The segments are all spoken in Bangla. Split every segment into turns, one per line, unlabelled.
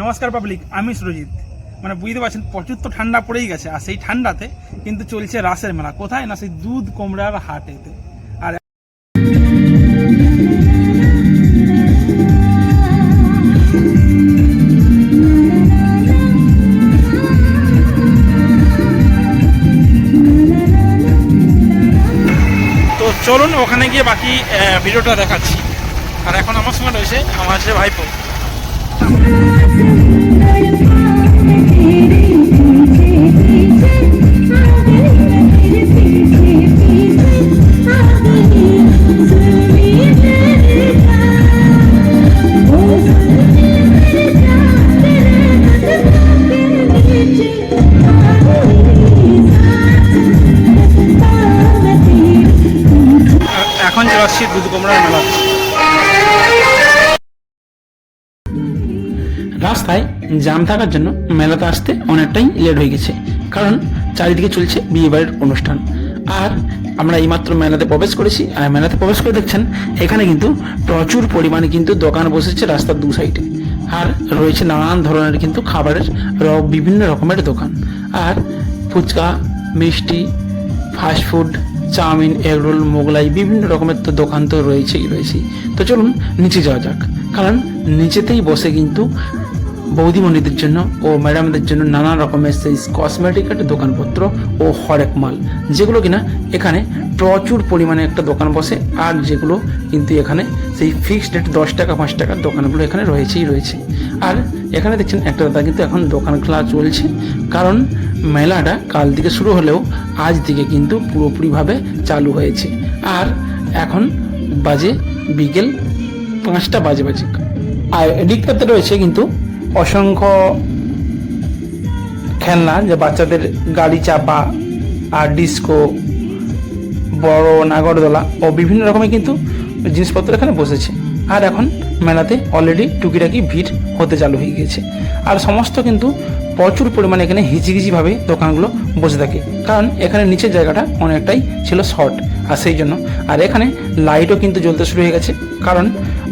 নমস্কার পাবলিক আমি সুরজিৎ। মানে বুঝতে পারছেন, প্রচুর তো ঠান্ডা পড়েই গেছে, আর সেই ঠান্ডাতে কিন্তু চলছে রাসের মেলা। কোথায় না সেই দুধ কোমড়ার হাটেতে। আর তো চলুন, ওখানে গিয়ে বাকি ভিডিওটা দেখাচ্ছি। আর এখন আমার সঙ্গে রয়েছে আমার সে ভাইপো। মেলা
রাস্তায় জ্যাম থাকার জন্য মেলাতে আসতে অনেকটাই লেট হয়ে গেছে, কারণ চারিদিকে চলছে বিয়ে বাড়ির অনুষ্ঠান। আর আমরা এইমাত্র মেলাতে প্রবেশ করেছি, আর মেলাতে প্রবেশ করে দেখছেন, এখানে কিন্তু প্রচুর পরিমাণে কিন্তু দোকান বসেছে রাস্তার দু সাইডে। আর রয়েছে নানান ধরনের কিন্তু খাবারের বিভিন্ন রকমের দোকান। আর ফুচকা, মিষ্টি ফাস্টফুড চাউমিন এগরোল মোগলাই, বিভিন্ন রকমের তো দোকান তো রয়েছেই রয়েছেই। তো চলুন নিচে যাওয়া যাক। কারণ নিচেতেই বসে কিন্তু বৌদিমণিদের জন্য ও ম্যাডামদের জন্য নানা রকমের সেই কসমেটিকের দোকানপত্র ও হরেক মাল, যেগুলো কিনা এখানে প্রচুর পরিমাণে একটা দোকান বসে, আর যেগুলো কিন্তু এখানে সেই ফিক্সড রেট দশ টাকা, পাঁচ টাকার দোকানগুলো এখানে রয়েছেই, রয়েছে। আর এখানে দেখছেন একটা দাদা কিন্তু এখন দোকান খোলা চলছে। কারণ মেলাটা কাল থেকে শুরু হলেও আজ থেকে কিন্তু পুরোপুরিভাবে চালু হয়েছে। আর এখন বাজে বিকেল পাঁচটা বাজে বাজে। আর এদিকটাতে রয়েছে কিন্তু অসংখ্য খেলনা, যে বাচ্চাদের গাড়ি চাপা আর ডিস্কো, বড় নাগরদোলা ও বিভিন্ন রকমের কিন্তু জিনিসপত্র এখানে বসেছে। আর এখন মেলাতে অলরেডি টুকিটাকি ভিড় হতে চালু হয়ে গিয়েছে। আর সমস্ত কিন্তু প্রচুর পরিমাণে এখানে হিচিকিচিভাবে দোকানগুলো বসে থাকে। কারণ এখানে নিচের জায়গাটা অনেকটাই ছিল শর্ট আর সেই জন্য। আর এখানে লাইটও কিন্তু জ্বলতে শুরু হয়ে গেছে। কারণ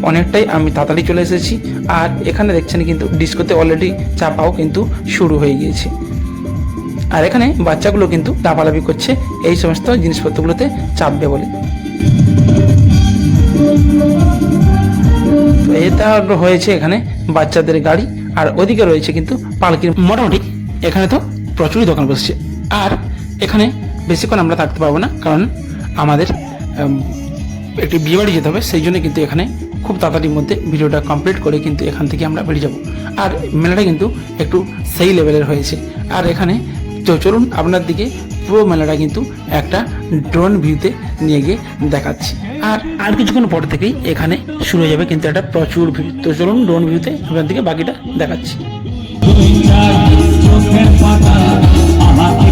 অনেকটাই আমি তাড়াতাড়ি চলে এসেছি। আর এখানে দেখছেন কিন্তু ডিস্কোতে অলরেডি চাপাও কিন্তু শুরু হয়ে গিয়েছে। আর এখানে বাচ্চাগুলো কিন্তু লাফালাফি করছে এই সমস্ত জিনিসপত্রগুলোতে চাপবে বলে। এটা হয়েছে এখানে বাচ্চাদের গাড়ি, আর ওদিকে রয়েছে কিন্তু পালকির মোটামুটি। এখানে তো প্রচুরই দোকান বসছে। আর এখানে বেশিক্ষণ আমরা থাকতে পারব না, কারণ আমাদের একটি বিয়ে বাড়ি যেতে হবে, সেই জন্য কিন্তু এখানে খুব তাড়াতাড়ির মধ্যে ভিডিওটা কমপ্লিট করে কিন্তু এখান থেকে আমরা বেরিয়ে যাব। আর মেলাটা কিন্তু একটু সেই লেভেলের হয়েছে। আর এখানে তো চলুন, আপনার দিকে পুরো মেলাটা কিন্তু একটা ড্রোন ভিউতে নিয়ে গিয়ে দেখাচ্ছি। আর আর কিছুক্ষণ পর থেকেই এখানে শুরু হয়ে যাবে কিন্তু একটা প্রচুর ভিউ তো চলুন ড্রোন ভিউতে আপনার থেকে বাকিটা দেখাচ্ছি।
পাতা আমাকে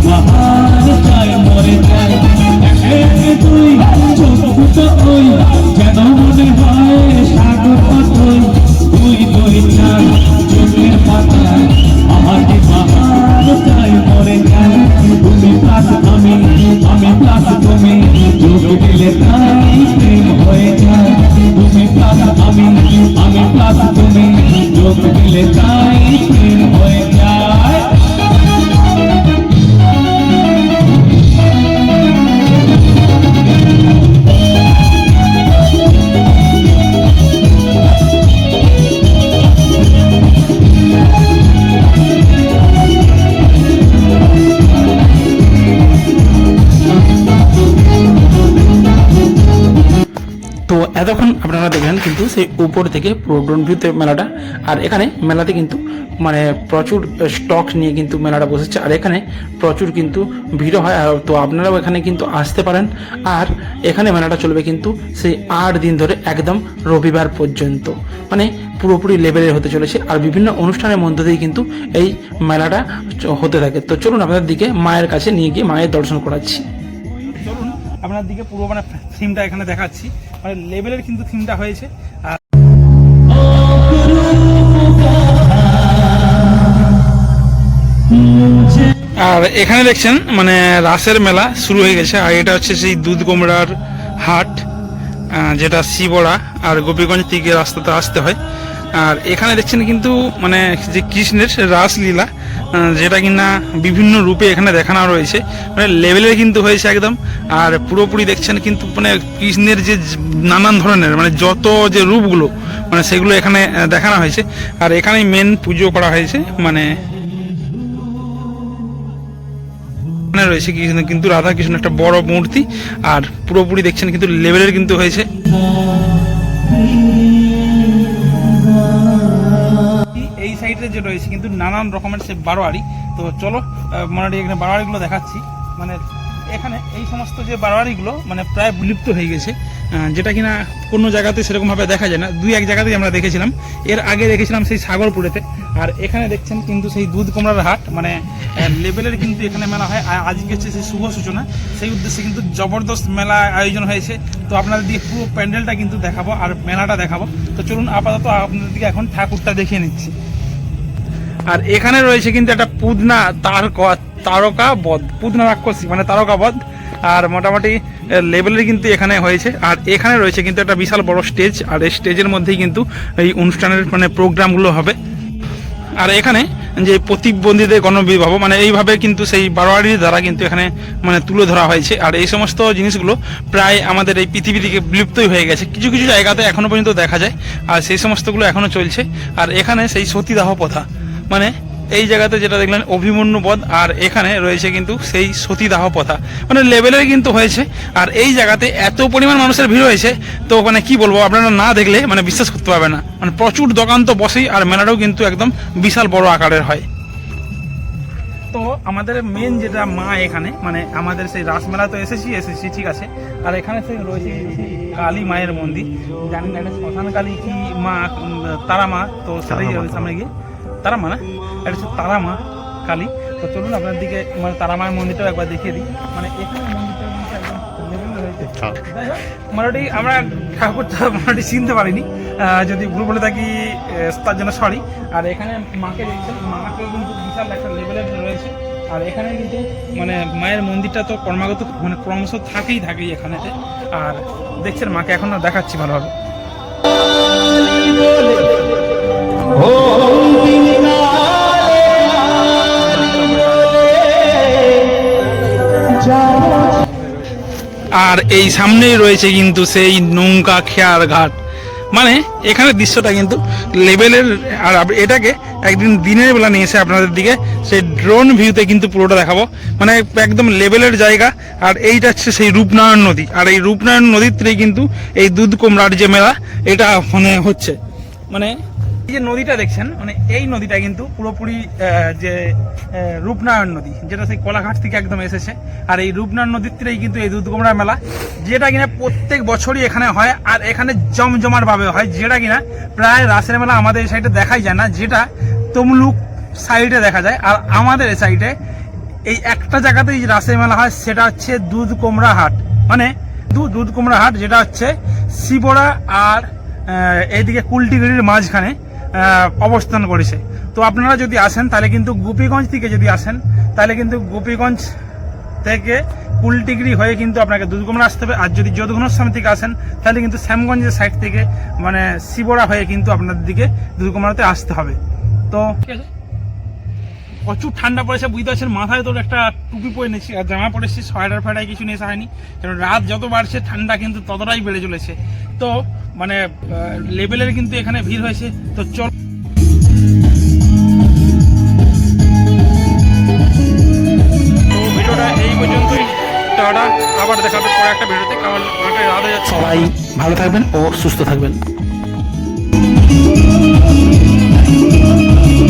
এতক্ষণ আপনারা দেখলেন কিন্তু সেই উপর থেকে পুরো ড্রোন ভিউতে মেলাটা, আর এখানে মেলাতে কিন্তু মানে প্রচুর স্টক নিয়ে কিন্তু মেলাটা বসেছে, আর এখানে প্রচুর কিন্তু ভিড় হয়, আর তো আপনারাও এখানে কিন্তু আসতে পারেন, আর এখানে মেলাটা চলবে কিন্তু সেই আট দিন ধরে একদম রবিবার পর্যন্ত। মানে পুরোপুরি লেভেলের হতে চলেছে, আর বিভিন্ন অনুষ্ঠানের মধ্য দিয়ে কিন্তু এই মেলাটা হতে থাকে। তো চলুন আপনাদের দিকে মায়ের কাছে নিয়ে গিয়ে মায়ের দর্শন করাচ্ছি।
আপনার দিকে পুরো মানে থিমটা এখানে দেখাচ্ছি। মানে লেভেলের কিন্তু থিমটা হয়েছে। আর এখানে দেখছেন মানে রাসের মেলা শুরু হয়ে গেছে। আর এটা হচ্ছে সেই দুধ কোমড়ার হাট যেটা শিবড়া আর গোপীগঞ্জ থেকে রাস্তাতে আসতে হয়।
আর এখানে দেখছেন কিন্তু মানে যে কৃষ্ণের রাসলীলা যেটা কিনা বিভিন্ন রূপে এখানে দেখানো রয়েছে। মানে লেভেলের কিন্তু হয়েছে একদম। আর পুরোপুরি দেখছেন কিন্তু মানে কৃষ্ণের যে নানান ধরনের মানে যত যে রূপগুলো মানে সেগুলো এখানে দেখানো হয়েছে। আর এখানেই মেন পুজো করা হয়েছে মানে রয়েছে কৃষ্ণ, কিন্তু রাধা কৃষ্ণ একটা বড় মূর্তি। আর পুরোপুরি দেখছেন কিন্তু লেভেলের কিন্তু হয়েছে। সাইডে যে রয়েছে, কিন্তু নানান রকমের সে বারোয়ারি। তো চলো মোটামুটি এখানে বারোয়ারিগুলো দেখাচ্ছি। মানে এখানে এই সমস্ত যে বারোয়ারিগুলো মানে প্রায় বিলুপ্ত হয়ে গেছে। যেটা কিনা কোনো জায়গাতে সেরকমভাবে দেখা যায় না। দুই এক জায়গাতেই আমরা দেখেছিলাম। এর আগে দেখেছিলাম সেই সাগরপুরেতে। আর এখানে দেখছেন কিন্তু সেই দুধ কুমড়ার হাট। মানে লেভেলের কিন্তু এখানে মেলা হয়। আর আজকে হচ্ছে সেই শুভ সূচনা। সেই উদ্দেশ্যে কিন্তু জবরদস্ত মেলা আয়োজন হয়েছে। তো আপনাদের দিয়ে পুরো প্যান্ডেলটা কিন্তু দেখাবো আর মেলাটা দেখাবো। তো চলুন আপাতত আপনাদেরকে এখন ঠাকুরটা দেখিয়ে নিচ্ছি। আর এখানে রয়েছে কিন্তু একটা পুদনা তার তারকা বধ, পুদনা রাক্ষসী মানে তারকা বধ। আর মোটামুটি লেভেলের কিন্তু এখানে হয়েছে। আর এখানে রয়েছে কিন্তু একটা বিশাল বড় স্টেজ আর এই স্টেজের মধ্যেই কিন্তু এই অনুষ্ঠানের মানে প্রোগ্রামগুলো হবে। আর এখানে যে প্রতিবন্ধীদের গণবিবাহ মানে এইভাবে কিন্তু সেই বারোয়ারির দ্বারা কিন্তু এখানে মানে তুলে ধরা হয়েছে। আর এই সমস্ত জিনিসগুলো প্রায় আমাদের এই পৃথিবী থেকে বিলুপ্তই হয়ে গেছে। কিছু কিছু জায়গাতে এখনও পর্যন্ত দেখা যায়, আর সেই সমস্তগুলো এখনও চলছে। আর এখানে সেই সতীদাহ প্রথা মানে এই জায়গাতে যেটা দেখলেন অভিমন্যু পদ আর এখানে রয়েছে কিন্তু সেই সতীদাহ প্রথা। মানে লেভেলের কিন্তু হয়েছে আর এই জায়গাতে এত পরিমাণ মানুষের ভিড় হয়েছে তো মানে কি বলব আপনারা না দেখলে মানে বিশ্বাস করতে পারবে না। মানে প্রচুর দোকান তো বসেই আর মেলাটাও কিন্তু একদম বিশাল বড় আকারের হয়। তো আমাদের মেন যেটা মা এখানে মানে আমাদের সেই রাসমেলা তো এসেছি এসেছি ঠিক আছে। আর এখানে সেই রয়েছে কালী মায়ের মন্দির। জানি না এটা শ্মশান কালী কি মা তারা মা তো সেটাই সামনে গিয়ে। তারা মা না? এটা হচ্ছে তারা মা কালী। তো চলুন আপনার দিকে মানে তারা মায়ের মন্দিরটাও একবার দেখিয়ে দিই। মানে এখানে মন্দিরটা। যাই মোটামুটি আমরা ঠাকুরটা মোটামুটি চিনতে পারিনি। যদি ভুল বলে থাকি তার জন্য সরি আর এখানে মাকে দেখছেন মাকে কিন্তু বিশাল একটা লেভেলের রয়েছে। আর এখানে কিন্তু মানে মায়ের মন্দিরটা তো ক্রমাগত মানে ক্রমশ থাকেই থাকেই এখানেতে। আর দেখছেন মাকে এখন দেখাচ্ছি ভালোভাবে। আর এই সামনেই রয়েছে কিন্তু সেই নৌকা খেয়ার ঘাট। মানে এখানে দৃশ্যটা কিন্তু লেভেলের আর এটাকে একদিন দিনের বেলা নিয়ে এসে আপনাদের দিকে সেই ড্রোন ভিউতে কিন্তু পুরোটা দেখাবো। মানে একদম লেভেলের জায়গা, আর এইটা হচ্ছে সেই রূপনারায়ণ নদী। আর এই রূপনারায়ণ নদীর তীরেই কিন্তু এই দুধ কুমড়ার যে মেলা, এটা মানে হচ্ছে। মানে যে নদীটা দেখছেন মানে এই নদীটা কিন্তু পুরোপুরি যে রূপনারায়ণ নদী, যেটা সেই কলাঘাট থেকে একদম এসেছে। আর এই রূপনারায়ণ নদীর তীরেই কিন্তু এই দুধকুমড়া মেলা, যেটা কিনা প্রত্যেক বছরই এখানে হয়, আর এখানে জমজমাট ভাবে হয়, যেটা কিনা প্রায় রাসের মেলা আমাদের এই সাইডে দেখাই যায় না, যেটা তমলুক সাইডে দেখা যায়। আর আমাদের এই সাইডে এই একটা জায়গাতেই যে রাসের মেলা হয়, সেটা হচ্ছে দুধ কুমড়া হাট। মানে দুধ কুমড়া হাট, যেটা হচ্ছে শিবরা আর এইদিকে কুলটিগড়ির মাঝখানে। অবস্থান করেছে। তো আপনারা যদি আসেন, তাহলে কিন্তু গোপীগঞ্জ থেকে যদি আসেন, তাহলে কিন্তু গোপীগঞ্জ থেকে কুলটিগড়ি হয়ে কিন্তু আপনাকে দুর্গমরা আসতে হবে। আর যদি যদুঘনস্বামী থেকে আসেন, তাহলে কিন্তু শ্যামগঞ্জের সাইড থেকে মানে শিবরা হয়ে কিন্তু আপনাদের দিকে দুর্গমরাতে আসতে হবে। তো প্রচুর ঠান্ডা পড়েছে, বুঝতে পারছেন? মাথায় তোর একটা টুপি পরে নিয়েছি, আর জামা পরেছি সোয়েটার ফাইটার কিছু নিয়ে হয়নি কারণ রাত যত বাড়ছে, ঠান্ডা কিন্তু ততটাই বেড়ে চলেছে। তো মানে লেভেলের কিন্তু এখানে ভিড় হয়েছে। তো চল। আবার দেখাবে পরে একটা ভিডিওতে। কারণ আমাকে রাত হয়ে যাচ্ছে
সবাই ভালো থাকবেন ও সুস্থ থাকবেন।